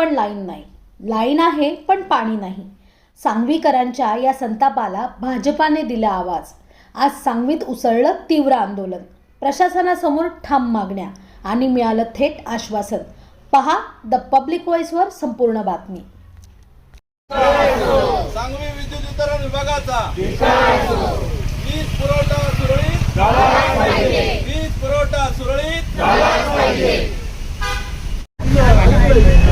पण लाईन नाही. लाईन आहे पण पाणी नाही. सांगवीकरांच्या या संतापाला भाजपाने दिला आवाज. आज सांगवीत उसळलं तीव्र आंदोलन. प्रशासनासमोर ठाम मागण्या आणि मिळालं थेट आश्वासन. पहा द पब्लिक व्हॉइसवर संपूर्ण बातमी. सांगवी विद्युत वितरण विभागाचा. वीज पुरवठा सुरळीत. वीज पुरवठा सुरळीत.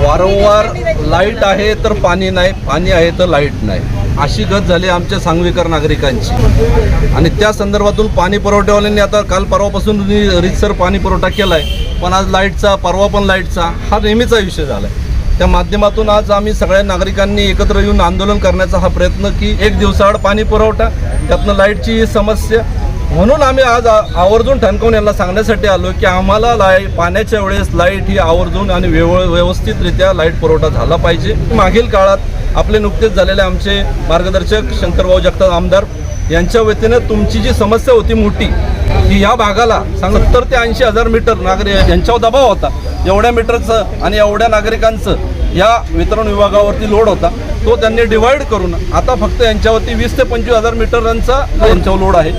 वारंवार लाइट आहे तर पाणी नाही पाणी आहे तर लाइट नाही. अशी गत झाली आमच्या सांगवीकर नागरिकांची. आणि त्या संदर्भातून पाणी पुरवठ्यावाल्यांनी आता काल परवापासून रितसर पाणी पुरवठा केला आहे पण आज लाईटचा परवा पण लाईटचा हा नेहमीचा विषय झाला आहे त्या माध्यमातून आज आम्ही सगळ्या नागरिकांनी एकत्र येऊन आंदोलन करण्याचा हा प्रयत्न की एक दिवसाआड पाणी पुरवठा त्यातनं लाईटची समस्या म्हणून आम्ही आज आवर्जून ठणकावून यांना सांगण्यासाठी आलो की आम्हाला लाई पाण्याच्या वेळेस लाइट ही आवर्जून आणि व्यव व्यवस्थितरित्या लाइट पुरवठा झाला पाहिजे. मागील काळात आपले नुकतेच झालेले आमचे मार्गदर्शक शंकरभाऊ जगताप आमदार यांच्या वतीनं तुमची जी समस्या होती मोठी की या भागाला सत्तर ते ऐंशी हजार मीटर नागरिक यांच्यावर दबाव होता. एवढ्या मीटरचं आणि एवढ्या नागरिकांचं या वितरण विभागावरती लोड होता. तो त्यांनी डिवाइड करून आता फक्त यांच्यावरती वीस ते पंचवीस हजार मीटरांचा यांच्यावर लोड आहे.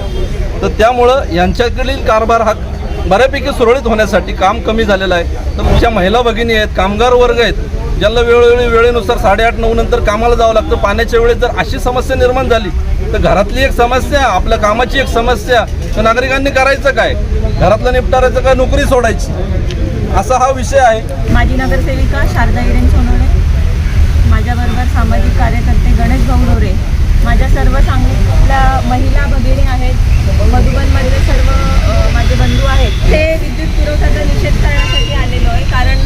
तर त्यामुळं यांच्याकडील कारभार हा बऱ्यापैकी सुरळीत होण्यासाठी काम कमी झालेलं आहे. तर तुमच्या महिला भगिनी आहेत कामगार वर्ग आहेत ज्यांना वेळोवेळी वेळेनुसार साडेआठ नऊ नंतर कामाला जावं लागतं. पाण्याच्या वेळेत जर अशी समस्या निर्माण झाली तर घरातली एक समस्या आपल्या कामाची एक समस्या तर नागरिकांनी करायचं काय? घरातलं निपटारायचं काय? नोकरी सोडायची. असा हा विषय आहे. माझी नगरसेविका शारदा इरेन सोनवणे माझ्याबरोबर सामाजिक कार्यकर्ते माझ्या सर्व सांगलीतल्या महिला भगिनी आहेत मधुबनमधले सर्व माझे बंधू आहेत ते विद्युत पुरवठ्याचा निषेध करण्यासाठी आलेलो आहे कारण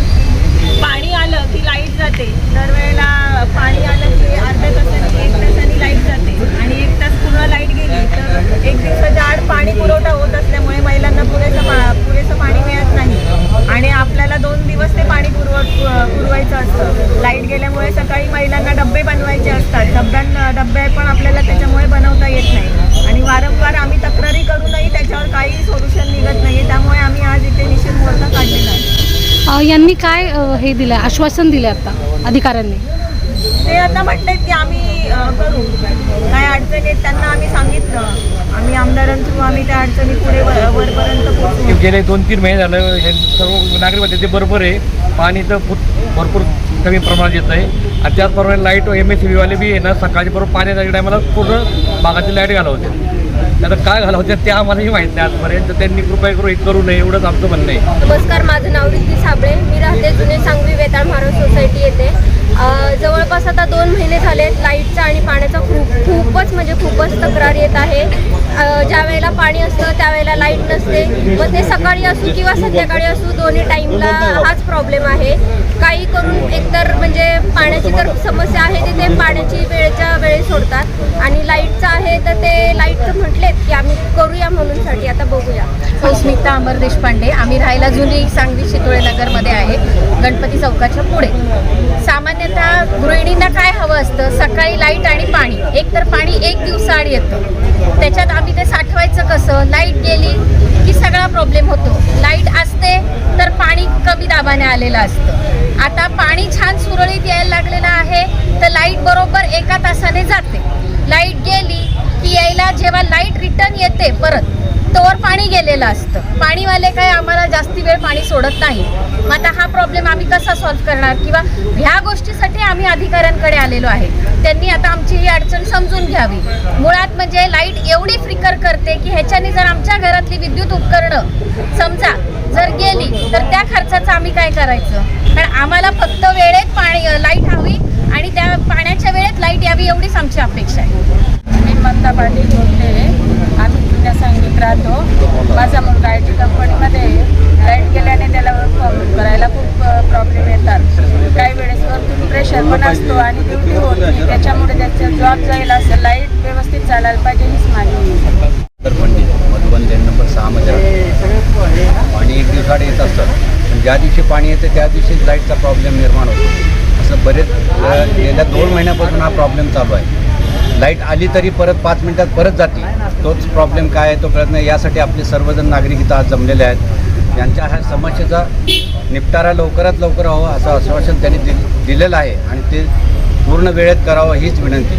पाणी आलं की लाइट जाते दरवेळेला पाणी आलं की अर्ध्या तासांनी एक तासांनी लाइट जाते आणि एक तास पूर्ण लाइट गेली तर एक दिवसाच्या आड पाणी पुरवठा होत असल्यामुळे महिलांना पुरेसं पा पुरेसं पाणी मिळत नाही आणि आपल्याला दोन दिवस ते पाणी पुरव पुरवायचं असतं लाइट गेल्यामुळे सकाळी महिलांना डब्बे बनवायचे असतात डब्यां डब्बे पण आपल्याला त्याच्यामुळे बनवता येत नाही. आणि वारंवार आम्ही तक्रारी करूनही त्याच्यावर काही सोल्युशन निघत नाही त्यामुळे आम्ही आज इथे निषेध मोर्चा काढलेला आहे. यांनी काय हे दिलं आश्वासन दिलं आता अधिकाऱ्यांनी? ते आता म्हणतात की आम्ही करू. काय अडचणी आहेत त्यांना आम्ही सांगितलं. आम्ही आमदारांथ्रू आम्ही त्या अडचणी पुढे वर- वरपर्यंत पोहोचू. गेले दोन तीन महिने झालं हे सर्व नागरिक ते बरोबर आहे. पाणी तर भरपूर कमी प्रमाणात येत आहे. आणि त्याचप्रमाणे लाइट एम एस वाले बी येणार सकाळची बरोबर पाण्याच्या टायमाला पूर्ण भागाची लाइट घालवते. आता काय घालवते ते आम्हालाही माहीत नाही आजपर्यंत. तर त्यांनी कृपया करून करू नये एवढंच आमचं म्हणणं आहे. नमस्कार माझं नाव रिद्धी साबळे. मी राहते जुने सांगवी वेताळ महाराज सोसायटी येते जवळपास आता दोन महिने झाले लाईटचा आणि पाण्याचा खूप खूपच म्हणजे खूपच तक्रार येत आहे. ज्या वेळेला पाणी असतं त्यावेळेला लाइट नसते. मग ते सकाळी असू किंवा संध्याकाळी असू दोन्ही टाईमला हाच प्रॉब्लेम आहे. काही करून एकतर म्हणजे पाण्याची तर समस्या आहे तिथे पाण्याची वेळेच्या वेळी सोडतात. आणि लाईटचं आहे तर ते लाइट म्हटलेत की आम्ही करूया म्हणूनसाठी आता बघूया. स्मिता अमर देशपांडे आम्ही राहायला जुनी सांगली शितोळे नगरमध्ये आहे गणपती चौकाच्या पुढे. सामान्यतः गृहिणींना काय हवं असतं? सकाळी लाइट आणि पाणी. एक तर पाणी एक दिवसाआड येतं. त्याच्यात आम्ही ते साठवायचं कसं? लाइट गेली की सगळा प्रॉब्लेम होतो. लाइट असते तर पाणी कमी दाबाने आलेलं असतं. आता पाणी छान सुरळीत यायला लागलेलं आहे तर लाइट बरोबर एका तासाने जाते. लाइट गेली की यायला जेव्हा लाइट रिटर्न येते परत तोवर पाणी गेलेलं असतं. पाणीवाले काय आम्हाला जास्ती वेळ पाणी सोडत नाही. मग आता हा प्रॉब्लेम आम्ही कसा सॉल्व्ह करणार? किंवा ह्या गोष्टीसाठी आम्ही अधिकाऱ्यांकडे आलेलो आहे. त्यांनी आता आमची ही अडचण समजून घ्यावी. म्हणजे लाइट एवढी फ्लिकर करते की ह्याच्याने जर आमच्या घरातली विद्युत उपकरणं समजा जर गेली तर त्या खर्चाचं आम्ही काय करायचं? कारण आम्हाला फक्त वेळेत पाणी लाइट हवी आणि त्या पाण्याच्या वेळेत लाइट यावी एवढीच आमची अपेक्षा आहे. मी ममता पाटील बोलते. आम्ही जुन्या सांगलीत राहतो. माझा मुलगा आय टी कंपनीमध्ये लाइट गेल्याने त्याला करायला खूप प्रॉब्लेम येतात. काही वेळेस वरतून प्रेशर पण असतो आणि ड्युटी होत नाही. त्याच्यामुळे त्याचा जॉब जाईल असं लाइट व्यवस्थित चालायला पाहिजे हीच माझी तर पंडित मधुबन लेन नंबर सहामध्ये राहतो पाणी एक दिवसाआड येत असतं पण ज्या दिवशी पाणी येतं त्या दिवशी लाईटचा प्रॉब्लेम निर्माण होतो. असं बरेच गेल्या दोन महिन्यापासून हा प्रॉब्लेम चालू आहे. लाइट आली तरी परत पाच मिनिटात परत जाते. तोच प्रॉब्लेम काय आहे तो कळत नाही यासाठी आपले सर्वजण नागरिक इथं आज जमलेले आहेत. यांच्या ह्या समस्येचा निपटारा लवकरात लवकर व्हावा असं आश्वासन त्यांनी दि दिलेलं आहे. आणि ते पूर्ण वेळेत करावं हीच विनंती.